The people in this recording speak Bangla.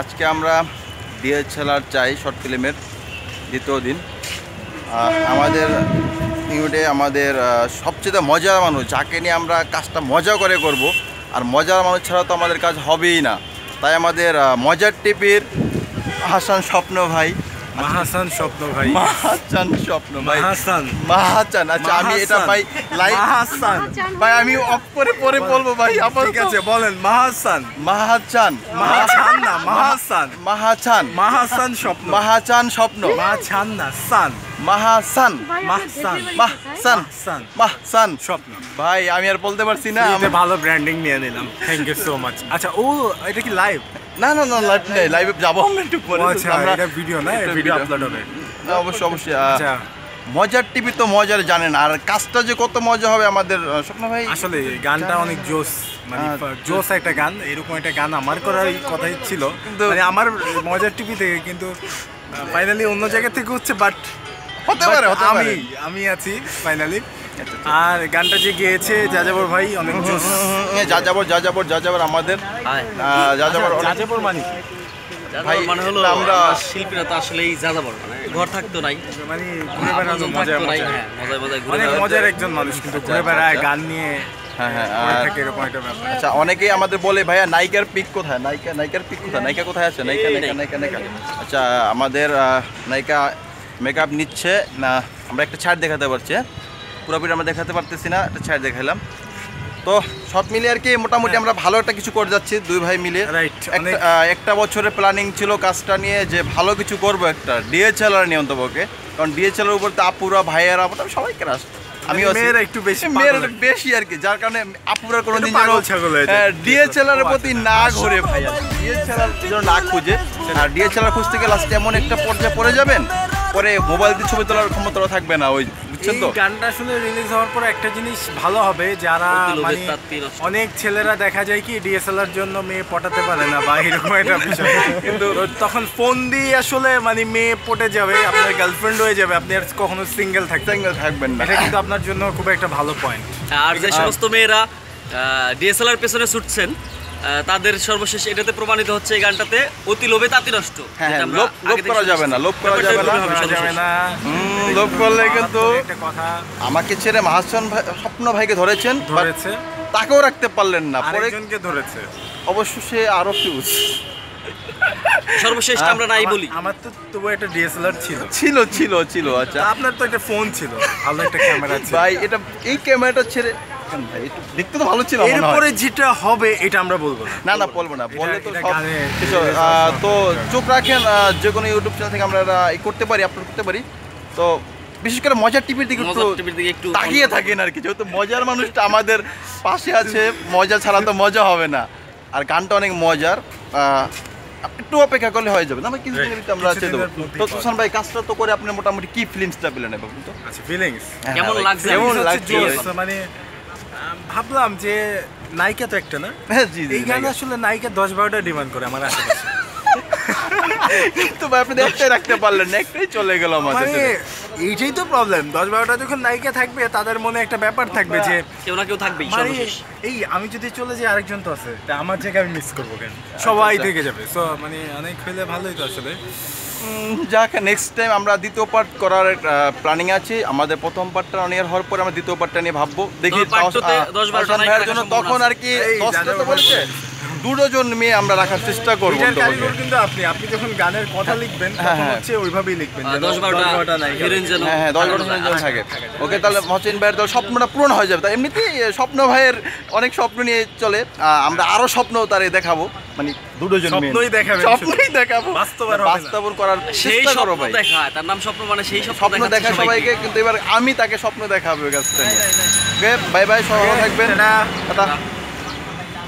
আজকে আমরা ডিএসএলআর চাই শর্ট ফিল্মের দ্বিতীয় দিন। আমাদের ইউনিটে আমাদের সবচেয়ে মজার মানুষ, যাকে নিয়ে আমরা কাজটা মজা করে করব, আর মজার মানুষ ছাড়া তো আমাদের কাজ হবেই না। তাই আমাদের মজার টিপির হাসান স্বপ্ন ভাই মাহাসান স্বপ্ন ভাই। মাহাসান স্বপ্ন ভাই। মাহাসান। মাহাসান আচ্ছা আমি এটা। ভাই লাইভ মাহাসান। ভাই আমি অফ করে পরে বলব ভাই আপনার ঠিক আছে বলেন মাহাসান। মাহাসান মাহাসান না মাহাসান। মাহাসান মাহাসান স্বপ্ন। মাহাসান স্বপ্ন। মাহাসান না সান। মাহাসান। মাহসান। মাহসান। মাহসান। মাহসান। স্বপ্ন। ভাই আমি আর বলতে পারছি না আমি- ভালো ব্র্যান্ডিং নিয়ে নিলাম। থ্যাংক ইউ সো মাচ আচ্ছা ও এটা কি লাইভ না না না লাইভ নেই লাইভে যাব আমরা একটু পরে। আচ্ছা আমরা এটা ভিডিও না ভিডিও আপলোড হবে। না, অবশ্যই অবশ্যই আচ্ছা। মজার টিভি তো মজার জানেন আর কাজটা যে কত মজা হবে আমাদের স্বপ্ন ভাই। আসলে গানটা অনেক জোস মানে আচ্ছা। জোস একটা গান এরকম একটা গান আমার করার কথাই ছিল। কিন্তু- মানে আমার মজার টিভি থেকে কিন্তু ফাইনালি অন্য জায়গা থেকে হচ্ছে বাট হতে পারে আমি আমি আছি ফাইনালি আর গানটা যে গেয়েছে যাযাবর ভাই অনেক জোস উম, যা যাবর যা যাবর যা যাবর আমাদের। আহ, যা যাবর যাযাবর মানে ভাই, মানে হলো আমরা- শিল্পীরা তো আসলেই যাযাবর মানে ঘর থাকতো নাই। মানে ঘুরে বেড়ানো মজা মজা হ্যাঁ মজায় মজায় ঘুরে অনেক মজার একজন মানুষ কিন্তু ঘুরে আচ্ছা, বেড়ায় আচ্ছা। গান নিয়ে হ্যাঁ হ্যাঁ আচ্ছা অনেকেই আমাদের বলে ভাইয়া নায়িকার পিক কোথায়? নায়িকা নায়িকার পিক কোথায়? নায়িকা কোথায় আছে? নায়িকা নায়িকা নায়িকা নায়িকা। আচ্ছা আমাদের নায়িকা মেকআপ নিচ্ছে না আমরা একটা ছাড় দেখাতে পারছি হ্যাঁ? পুরোপুরি আমরা দেখাতে পারতেছি না একটা ছাড় দেখালাম তো সব মিলে আর কি মোটামুটি আমরা ভালো একটা কিছু করে যাচ্ছি দুই ভাই মিলে। একটা- একটা বছরের প্ল্যানিং ছিল কাজটা নিয়ে যে ভালো কিছু করব একটা ডিএচএলআর নিয়ে অন্তপক্ষে কারণ ডিএচএলআর উপর তো আপুরা ভাইয়েরা মোটামুটি সবাই ক্রাশ আমি মেয়েরা একটু বেশি মেয়ের। বেশি আর কি যার কারণে আপুরা কোনো দিন হয়ে। ডিএচএলআর এর প্রতি না ঘুরে ভাই ডিএচএলআর না খুঁজে। আর ডিএচএলআর খুঁজতে গেলে লাস্টে এমন একটা পর্যায়ে পড়ে যাবেন পরে মোবাইল দিয়ে ছবি তোলার ক্ষমতা থাকবে না ওই বুঝছেন তো? গানটা শুনে রিলিজ হওয়ার পর একটা জিনিস ভালো হবে যারা মানে অনেক ছেলেরা দেখা যায় কি ডিএসএলআর জন্য মেয়ে পটাতে পারে না বা এরকম একটা বিষয়। কিন্তু তখন ফোন দিয়ে আসলে মানে মেয়ে পটে যাবে আপনার গার্লফ্রেন্ড হয়ে যাবে আপনি আর কখনো সিঙ্গেল থাকতে সিঙ্গেল থাকবেন না। এটা কিন্তু আপনার জন্য খুব একটা ভালো পয়েন্ট আর যে সমস্ত মেয়েরা ডিএসএলআর পেছনে ছুটছেন তাদের সর্বশেষ এটাতে প্রমাণিত হচ্ছে এই গানটাতে অতি লোভে তাঁতি নষ্ট হ্যাঁ হ্যাঁ লোভ লোভ করা যাবে না লোভ করা যাবে না। লোভ করলে কিন্তু আমাকে ছেড়ে মাহাসন ভাই স্বপ্ন ভাইকে ধরেছেন ধরেছে। তাকেও রাখতে পারলেন না। পরে ধরেছে। অবশ্য সে আরও ফিউজ সর্বশেষটা আমরা নাই বলি। আমার তো তবু একটা ডিএসএলআর ছিল। ছিল ছিল ছিল আচ্ছা। আপনার তো একটা ফোন ছিল। ভালো একটা ক্যামেরা ছিল। ভাই এটা এই ক্যামেরাটা ছেড়ে কেন ভাই দেখতে তো ভালো ছিল এরপরে যেটা হবে এটা আমরা বলব না। না না বলব না বললে তো তো চোখ রাখেন যে কোনো ইউটিউব চ্যানেল থেকে আমরা করতে পারি আপলোড করতে পারি। তো বিশেষ করে মজার টিভির দিকে একটু মজার টিভির দিকে একটু তাকিয়ে থাকেন আর কি যেহেতু মজার মানুষটা আমাদের পাশে আছে মজা ছাড়া তো মজা হবে না। আর গানটা অনেক মজার একটু অপেক্ষা করলে হয়ে যাবে। না আমরা কিছু দিনের আমরা আছে দেবো। তো সুশান ভাই কাজটা তো করে আপনি মোটামুটি কি ফিলিংসটা পেলেন এবার তো? আচ্ছা ফিলিংস হ্যাঁ, কেমন লাগছে? কেমন লাগছে? মানে ভাবলাম যে নায়িকা তো একটা না? হ্যাঁ জি এই গান আসলে নায়িকা দশ বারোটা ডিমান্ড করে আমার আশেপাশে। কিন্তু ভাই আপনি একটাই রাখতে পারলেন না একটাই চলে গেল আমাদের মানে এইটাই তো প্রবলেম দশ বারোটা যখন নায়িকা থাকবে তাদের মনে একটা ব্যাপার থাকবে যে কেউ না কেউ থাকবেই মানে এই আমি যদি চলে যাই আরেকজন তো আছে। তা আমার জায়গায় আমি মিস করব কেন? সবাই আচ্ছা। থেকে যাবে। সো মানে অনেক হইলে ভালোই তো আসলে যাক নেক্সট টাইম আমরা দ্বিতীয় পার্ট করার প্ল্যানিং আছে। আমাদের প্রথম পার্টটা অন ইয়ার হওয়ার পরে আমরা দ্বিতীয় পার্টটা নিয়ে ভাববো। দেখি তখন আর কি বলেছে? দুজন মেয়ে আমরা রাখার চেষ্টা করব কিন্তু আপনি। আপনি যখন গানের কথা লিখবেন হ্যাঁ, তখন হ্যাঁ। হচ্ছে ওইভাবেই লিখবেন আহ, যেন দশ বারোটা নায়িকা হিরোইন যেন হ্যাঁ হ্যাঁ দশ থাকানো বছর যায়। থাকে ওকে তাহলে মহসিন ভাইয়ের তো স্বপ্নটা পূরণ হয়ে যাবে। তাই এমনিতেই স্বপ্ন ভাইয়ের অনেক স্বপ্ন নিয়ে চলে। আহ, আমরা আরও স্বপ্ন তারে দেখাবো। মানে দুটোজন মেয়ে। স্বপ্নই দেখাবেন স্বপ্নই দেখাবো। বাস্তবায়ন করার সেই স্বপ্ন দেখা তার নাম স্বপ্ন মানে সেই স্বপ্ন স্বপ্ন দেখা সবাইকে। কিন্তু এবার আমি তাকে স্বপ্ন দেখাবো কাজটা নিয়ে। ওকে বাই বাই সবাই ভালো থাকবেন। টাটা।